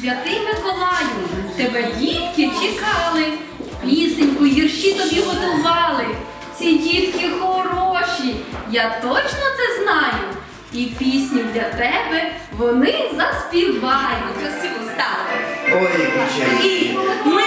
Святий Миколаю, тебе дітки чекали, пісеньку гірші тобі готували. Ці дітки хороші, я точно це знаю. І пісню для тебе вони заспівають. Красиво стали. Ой, І ми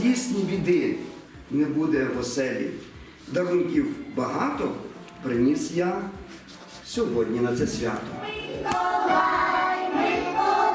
злісні біди не буде в оселі. Дарунків багато приніс я сьогодні на це свято. Миколай, Миколай.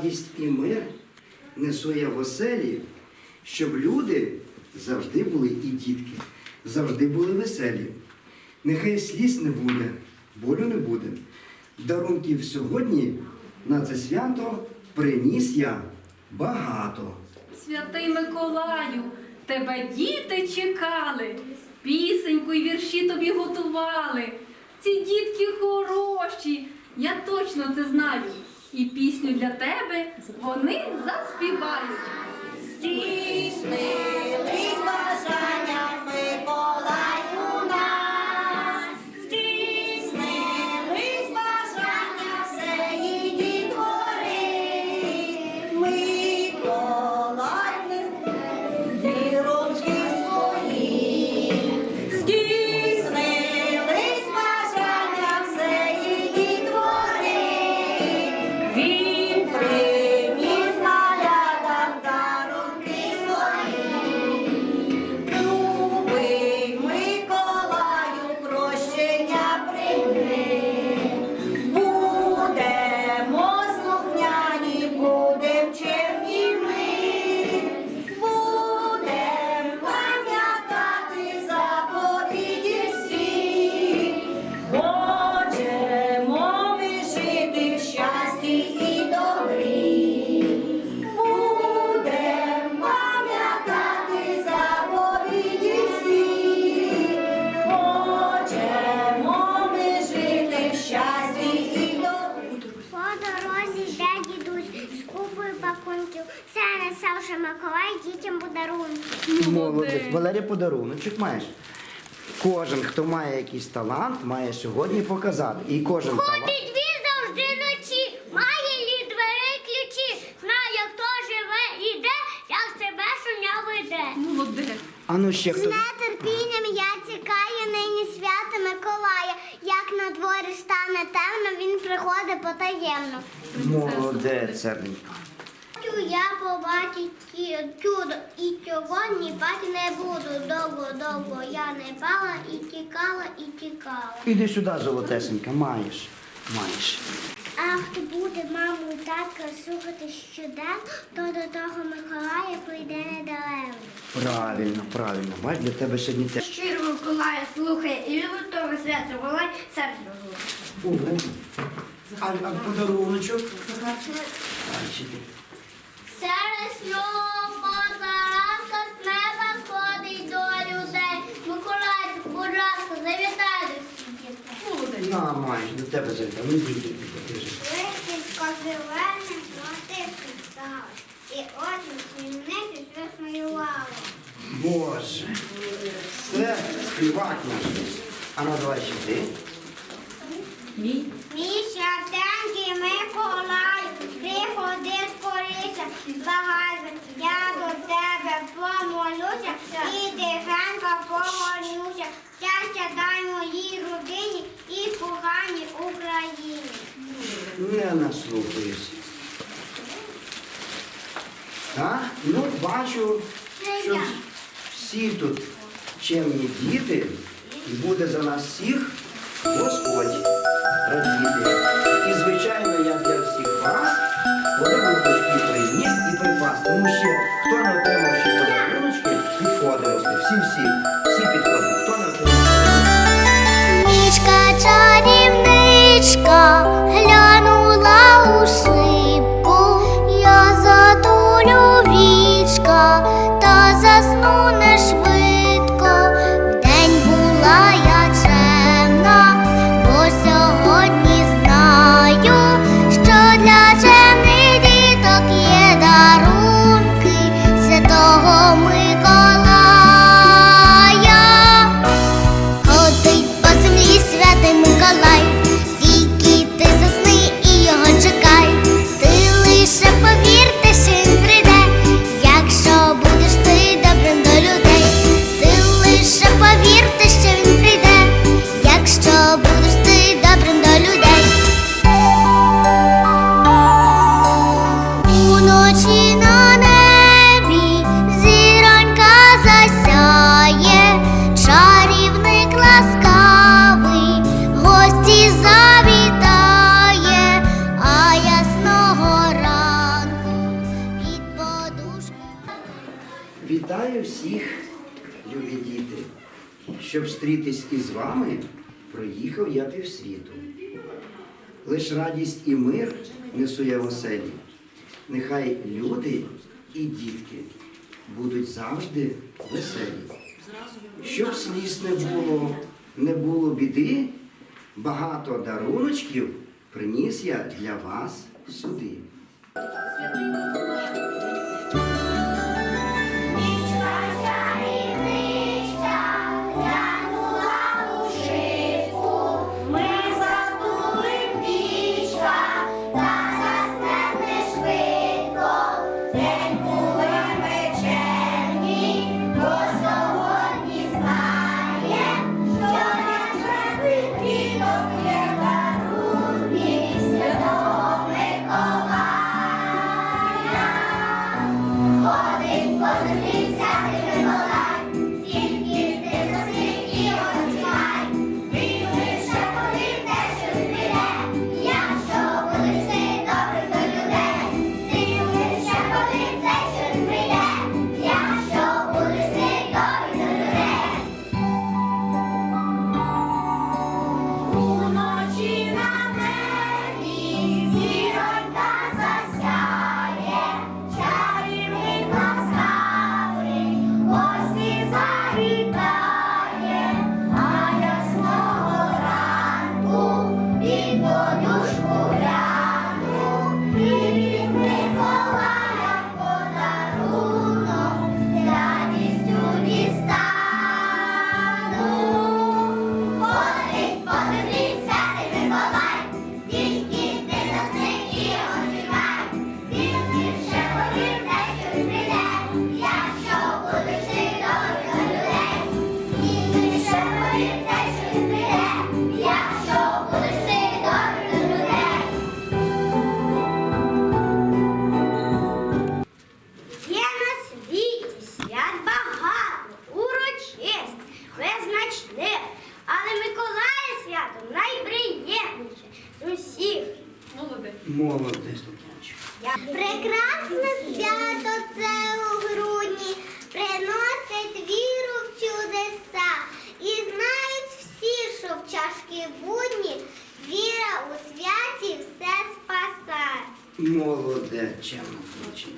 Радість і мир несу я в оселі, щоб люди завжди були і дітки, завжди були веселі. Нехай сліз не буде, болю не буде. Дарунків сьогодні на це свято приніс я багато. Святий Миколаю, тебе діти чекали, пісеньку й вірші тобі готували. Ці дітки хороші, я точно це знаю. І пісню для тебе вони заспівають. Здійснились подаруночок маєш. Кожен, хто має якийсь талант, має сьогодні показати. І кожен талант. Ходить він завжди ночі, має лі двері ключі, знає, хто живе і де, як себе шуня веде. Молодець. А ну ще З хто. нетерпінням я чекаю нині свята Миколая. Як на дворі стане темно, він приходить потаємно. Молодець, серденько. Хочу я побачить чудо і сьогодні бачити не буду. Довго-довго я не бала і тікала, і тікала. Іди сюди, золотесенька, маєш. Маєш. А хто буде маму і татка слухати щоденно, то до того Миколая прийде недалеко. Правильно, правильно. Бач, для тебе сьогодні теж. Щиро Миколая слухає і любить того свята, волай серце Ого. А, а подаруночок? Бачите. Через нього позаразка з неба ходить до людей. Миколайчик, будь ласка, завітай до всіх дітей. На, маєш, до тебе завітав. Ну, йди, йди, покажи. Листівко зелене, стало, і очі свінниці щось малювало. Боже. Це співак наш. А ну, давай ще ти. Мій. Мій святенький Миколай, багато, я до тебе помолюся і тихенько погорюся. Щастя дай моїй родині і коханій Україні. Не наслухаюсь. А? Ну, бачу, що всі тут чемні діти, і буде за нас всіх Господь радіти. І, звичайно, я для всіх вас припас. Тому що хто не отримав ще подаруночки, росли. Всі-всі, всі підходять, Хто не отримав? Нічка чарівничка Лиш радість і мир несу я в оселі. Нехай люди і дітки будуть завжди веселі. Щоб сліз не було, не було біди, багато даруночків приніс я для вас сюди.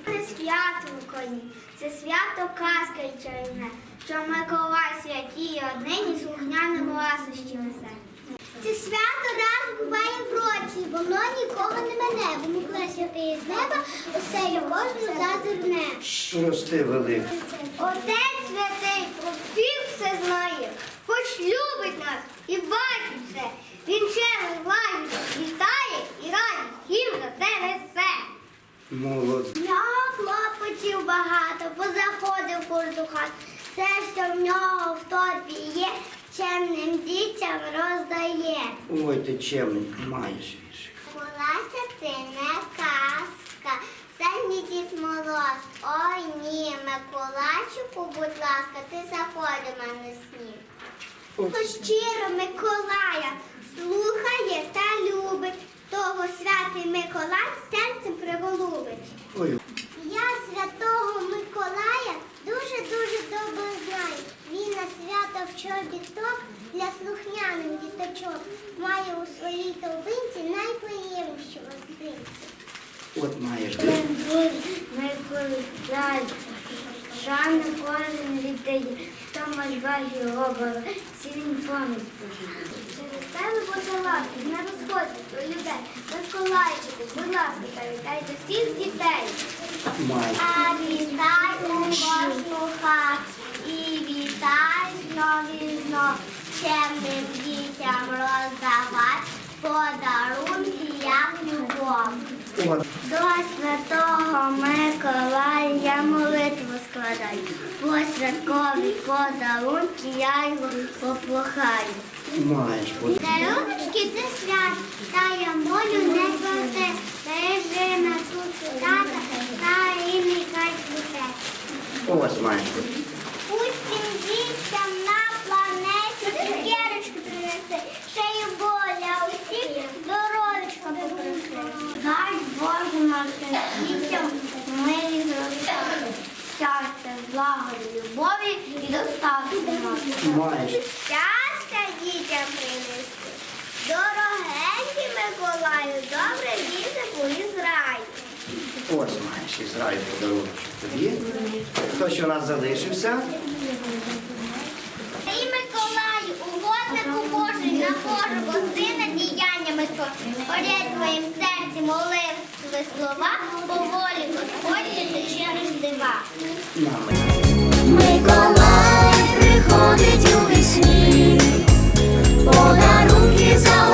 Це свято в Україні, це свято казка й чарівне, що Миколай святіє однині слухняним ласощі несе. Це свято раз буває в році, воно нікого не мене, бо Миколай святий з неба, усе й кожну зазирне. Рости велик. Отець святий про всіх все знає, хоч любить нас і бачить все. Він через лаю вітає і радість їм за це несе. Молодець. В нього хлопотів багато, позаходив кожну хату. Все, що в нього в торбі є, чемним дітям роздає. Ой, ти чемненька, маєш віршик. Миколася ти не казка, це не Дід Мороз. Ой ні, Миколайчику, будь ласка, ти заходи в мене снів. Хто щиро Миколая слухає та любить, того святий Миколай серцем приголубить. Ой, Я святого Миколая дуже-дуже добре знаю. Він на свято в чобіток для слухняних діточок має у своїй торбинці найприємніші гостинці. от маєш. Миколай, шану кожен віддає, хто мальває обору, всі він пам'ять. Через тебе буде ласка, не розходьте про людей. Миколайчику, будь ласка, завітайте всіх дітей. А вітай у кожну хату і вітай знов і знов. Чемним дітям роздавать подарунки, як любов. До святого Миколая молитву складаю. По святкові подарунки я його попрохаю. Даруночки це свят, та я молю не проте, бережи на тут тата, та і нехай цвіте. Ось маєш. От. Усім дітям на планеті цукерочку принеси, ще й боля усіх здоровечка попроси. Дай Боже нашим дітям мирі зростати, щастя злагоди, любові і достатку. Маєш. Щастя дітям принести. Дорогенький Миколаю, добре візику із раю. Ось маєш із раю подарунок тобі. Хто що у нас залишився? Ти, Миколаю, угоднику Божий на Божого сина діяннями схожий. Горять в серці молитви слова, поволі Господні через дива. Миколай приходить у вісні, подарунки загортає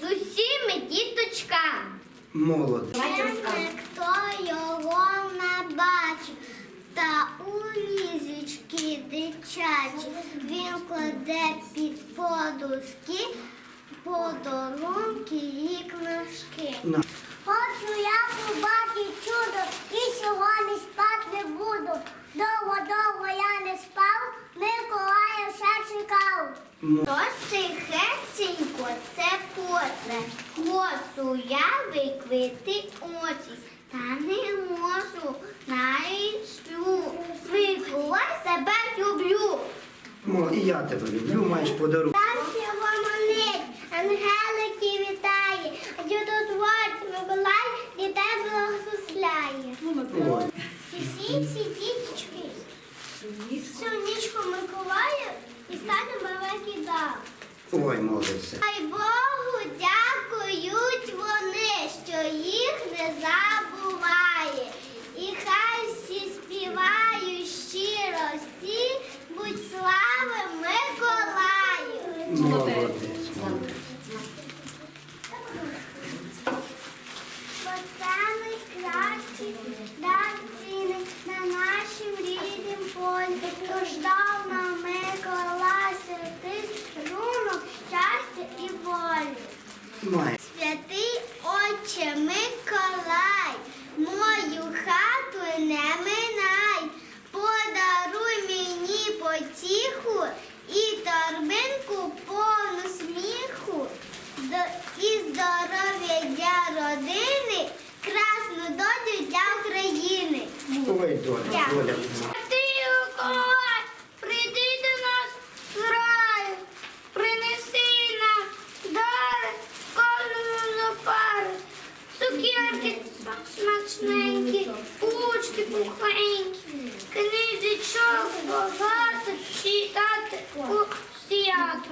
з усіми діточками. Молодець. Хто його не бачив, та у лізочки дитячі він кладе під подушки подарунки і книжки. Хочу я побачити чудо і сьогодні спати не буду. Довго-довго я не спав, Миколая все чекав. Тож тихесенько це поце, косу я виквити очі, та не можу, навіть сплю. Миколай тебе люблю. Мо, і я тебе люблю, маєш подарунок. Там всього монет, ангелики вітає, а чудотворець Миколай дітей благословляє. Ой. Всі всі діточки, всю нічку Миколая і стане великий дав. Ой, молодець. Ай Богу дякують вони, що їх не забуває. І хай всі співають щиро всі, будь слави Миколаю. Молодець. молодець. Бо самий кращий дар ціни на нашім ріднім полі. Тож дав нам Миколай святий рунок щастя і волі. Маєш. Святий Отче Миколай, мою хату не минай, подаруй мені потіху і торбинку повну сміху, До- і здоров'я для родини, красну долю для України. Ой, доля, доля. Ти, Миколай, прийди до нас з раю, принеси нам дари кожному на пари, цукерки смачненькі, пучки пухенькі, книжечок багато читати у свято.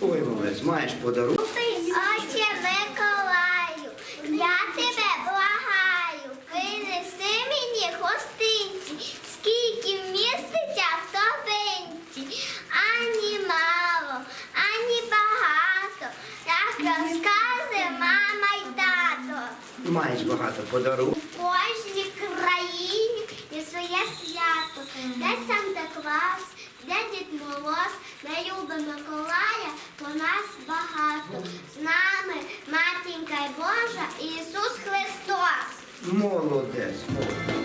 Ой, молодець, маєш подарунок. Отче Миколаю, я тебе благаю, принеси мені гостинці, скільки міститься в тобинці. Ані мало, ані багато, як розкази мама й тато. Маєш багато подарунок. У кожній країні є своє свято, де Санта-Клас, де Дід Мороз, де Люба Миколая, по нас багато. З нами матінка Божа Ісус Христос. Молодець, молодець.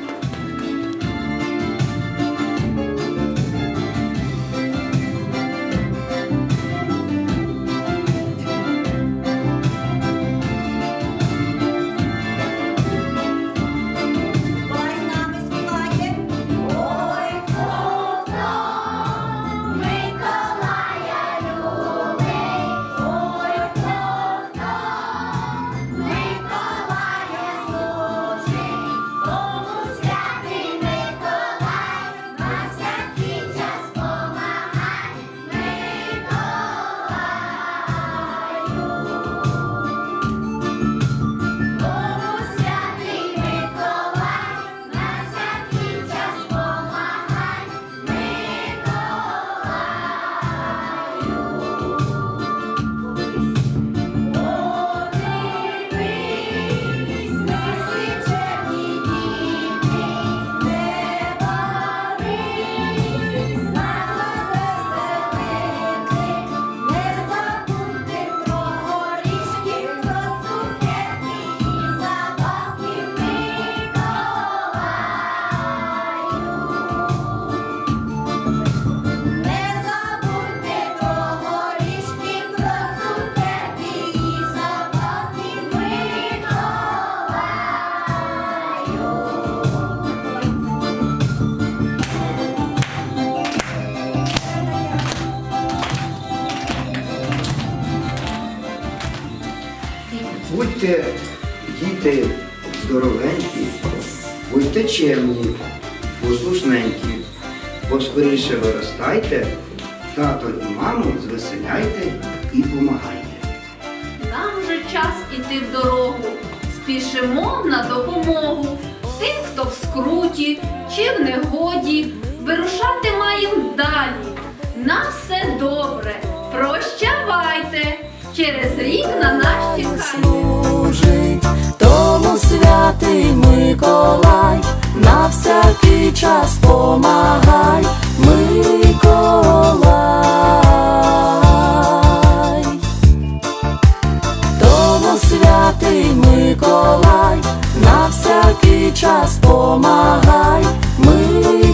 Будьте чемні, послушненькі, бо скоріше виростайте, тато і маму звеселяйте і помагайте. Нам вже час іти в дорогу. Спішимо на допомогу. Тим, хто в скруті чи в негоді, вирушати маєм далі. На все добре. Прощавайте. Через рік на нас чекає. служить, тому святий Миколай, на всякий час помагай, Миколай. Тому святий Миколай, на всякий час помагай, Миколай.